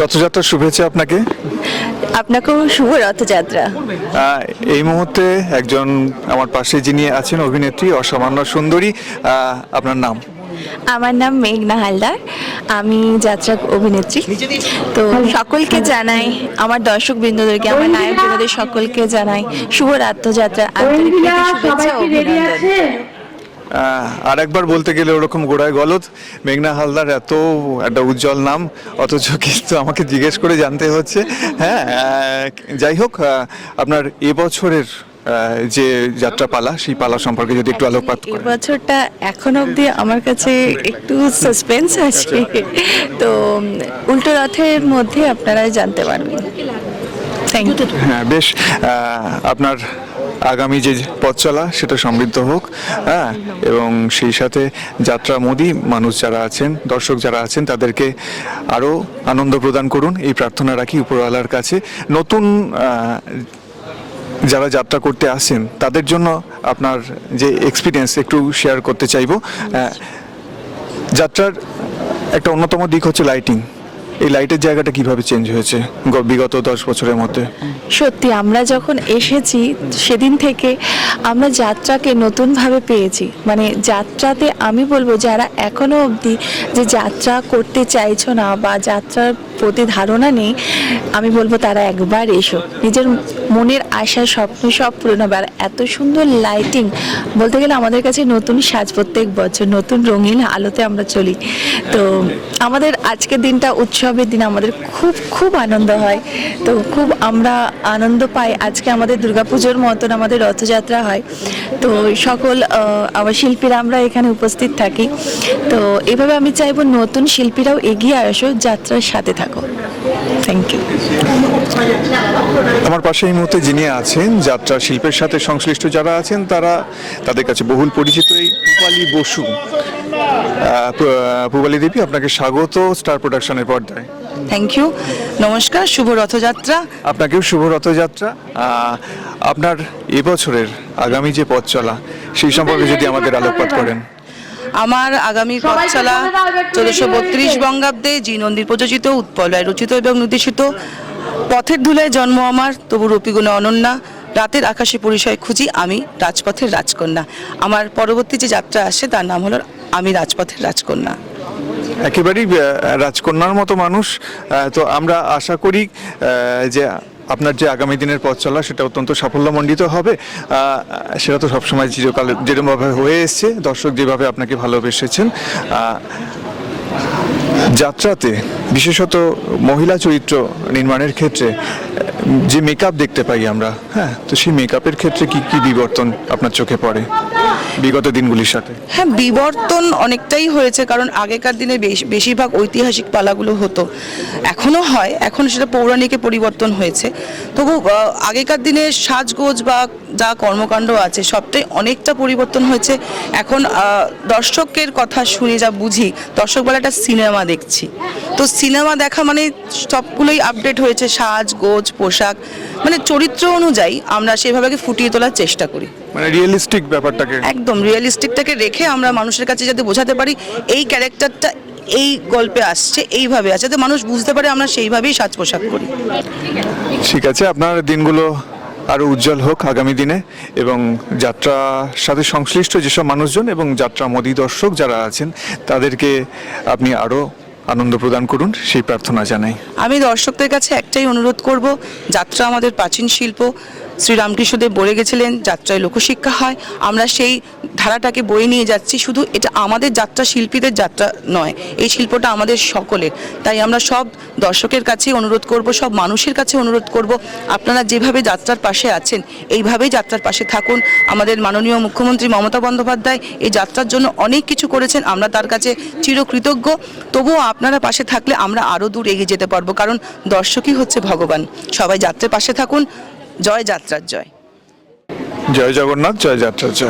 রথযাত্রার শুভেচ্ছা আপনাকে? আপনাকেও শুভ রথযাত্রা। এই মুহূর্তে একজন আমার পাশে যিনি আছেন অভিনেত্রী অসামান্য সুন্দরী আপনার নাম? আমার নাম মেঘনা হালদার আমি যাত্রা অভিনেত্রী। তো সকলকে জানাই আমার দর্শক বৃন্দদেরকে আমার নায়ক সকলকে জানাই শুভ রথযাত্রা আন্তরিক শুভেচ্ছা অভিনন্দন। আর একবার বলতে গেলে ওরকম গোড়ায় গলদ। মেঘনা হালদার এত একটা উজ্জ্বল নাম অথচ কিন্তু আমাকে জিজ্ঞেস করে জানতে হচ্ছে। হ্যাঁ যাই হোক আপনার এবছরের যে যাত্রা পালা সেই পালা সম্পর্কে যদি একটু আলোকপাত করেন। বছরটা এখন অবধি আমার কাছে একটু সাসপেন্স আছে। তো উল্টো রথের মধ্যে আপনারা জানতে পারবেন। থ্যাংক ইউ হ্যাঁ বেশ আপনার আগামী যে পথ চলা সেটা সমৃদ্ধ হোক হ্যাঁ? এবং সেই সাথে যাত্রা মোদি, মানুষ যারা আছেন, দর্শক যারা আছেন, তাদেরকে আরও আনন্দ প্রদান করুন। এই প্রার্থনা রাখি উপরওয়ালার কাছে। নতুন যারা যাত্রা করতে আসেন, তাদের জন্য আপনার যে এক্সপিরিয়েন্স একটু শেয়ার করতে চাইব। যাত্রার একটা অন্যতম দিক হচ্ছে লাইটিং এই লাইটের জায়গাটা কীভাবে চেঞ্জ হয়েছে? গ- বিগত দশ বছরের মধ্যে? সত্যি, আমরা যখন এসেছি, সেদিন থেকে আমরা যাত্রাকে নতুনভাবে পেয়েছি। মানে যাত্রাতে আমি বলব, যারা এখনও অবধি যে যাত্রা করতে চাইছো না বা যাত্রার প্রতি ধারণা নেই, আমি বলব তারা একবার এসো। নিজের মনের আশা, স্বপ্ন সব পূরণ হবে। আর এত সুন্দর লাইটিং বলতে গেলে আমাদের কাছে নতুন সাজ প্রত্যেক বছর, নতুন রঙিন আলোতে আমরা চলি। তো আমাদের আজকের দিনটা উৎসবের দিন আমাদের খুব খুব আনন্দ হয়। তো খুব আমরা আনন্দ পাই। আজকে আমাদের দুর্গাপুজোর মতন আমাদের রথযাত্রা হয়। তো সকল আমার শিল্পীরা, আমরা এখানে উপস্থিত থাকি। তো এভাবে আমি চাইব নতুন শিল্পীরাও এগিয়ে আসো, যাত্রার সাথে থাকো। থ্যাংক ইউ আমার পাশে এই মুহূর্তে যিনি আছেন, যাত্রা শিল্পের সাথে সংশ্লিষ্ট যারা আছেন, তারা তাদের কাছে বহুল পরিচিত এই পূবালী বসু। পূবালী দেবী আপনাকে স্বাগত স্টার প্রোডাকশনের পর্দায়। থ্যাংক ইউ নমস্কার শুভ রথযাত্রা। আপনাকেও শুভ রথযাত্রা। আপনার এবছরের আগামী যে পথ চলা সেই সম্পর্কে যদি আমাদের আলোকপাত করেন। আমার আগামী পথচলা চোদ্দশো বত্রিশ বঙ্গাব্দে জি নন্দীর প্রযোজিত উৎপল রায় রচিত এবং নির্দেশিত। পথের ধুলায় জন্ম আমার তবু রূপীগুণে অনন্যা। রাতের আকাশে পরিচয় খুঁজি আমি রাজপথের রাজকন্যা। আমার পরবর্তী যে যাত্রা আসে তার নাম হলো আমি রাজপথের রাজকন্যা। একেবারেই রাজকন্যার মতো মানুষ। তো আমরা আশা করি যে আপনার যে আগামী দিনের পথ চলা, সেটা অত্যন্ত সাফল্যমণ্ডিত হবে। সেটা তো সবসময় চিরকাল যেরকমভাবে হয়ে এসছে, দর্শক যেভাবে আপনাকে ভালোবেসেছেন। যাত্রাতে, বিশেষত মহিলা চরিত্র নির্মাণের ক্ষেত্রে যে মেকআপ দেখতে পাই আমরা হ্যাঁ তো সেই মেকআপের ক্ষেত্রে কি কি বিবর্তন আপনার চোখে পড়ে বিগত দিনগুলির সাথে? হ্যাঁ বিবর্তন অনেকটাই হয়েছে, কারণ আগেকার দিনে বেশ- বেশিরভাগ ঐতিহাসিক পালাগুলো হতো। এখনও হয়, এখন সেটা পৌরাণিকে পরিবর্তন হয়েছে। তবু আগেকার দিনে সাজগোজ বা যা কর্মকাণ্ড আছে, সবটাই অনেকটা পরিবর্তন হয়েছে। এখন দর্শকের কথা শুনে যা বুঝি, দর্শক বলে একটা সিনেমা দেখছি। তো সিনেমা দেখা মানে সবগুলোই আপডেট হয়েছে, সাজগোজ, পোশাক। মানে চরিত্র অনুযায়ী আমরা সেভাবে ফুটিয়ে তোলার চেষ্টা করি। মানে রিয়েলিস্টিক ব্যাপারটাকে। একদম রিয়েলিস্টিকটাকে রেখে আমরা মানুষের কাছে যাতে বোঝাতে পারি এই ক্যারেক্টারটা এই গল্পে আসছে এইভাবে আছে যাতে মানুষ বুঝতে পারে আমরা সেইভাবেই সাজ পোশাক করি। ঠিক আছে আপনার দিনগুলো আরও উজ্জ্বল হোক আগামী দিনে এবং যাত্রার সাথে সংশ্লিষ্ট যেসব মানুষজন এবং যাত্রা মোদী দর্শক যারা আছেন তাদেরকে আপনি আরও আনন্দ প্রদান করুন, সেই প্রার্থনা জানাই। আমি দর্শকদের কাছে একটাই অনুরোধ করব, যাত্রা আমাদের প্রাচীন শিল্প শ্রীরামকৃষ্ণদেব বলে গেছিলেন, যাত্রায় লোকশিক্ষা হয়। আমরা সেই ধারাটাকে বয়ে নিয়ে যাচ্ছি। শুধু এটা আমাদের যাত্রা শিল্পীদের যাত্রা নয়, এই শিল্পটা আমাদের সকলের। তাই আমরা সব দর্শকের কাছে অনুরোধ করব, সব মানুষের কাছে অনুরোধ করব, আপনারা যেভাবে যাত্রার পাশে আছেন, এইভাবেই যাত্রার পাশে থাকুন। আমাদের মাননীয় মুখ্যমন্ত্রী মমতা বন্দ্যোপাধ্যায় এই যাত্রার জন্য অনেক কিছু করেছেন। আমরা তার কাছে চিরকৃতজ্ঞ। তবুও আপনারা পাশে থাকলে আমরা আরও দূর এগিয়ে যেতে পারব, কারণ দর্শকই হচ্ছে ভগবান। সবাই যাত্রার পাশে থাকুন। জয় যাত্রার জয়। জয় জগন্নাথ জয় যাত্রা জয়।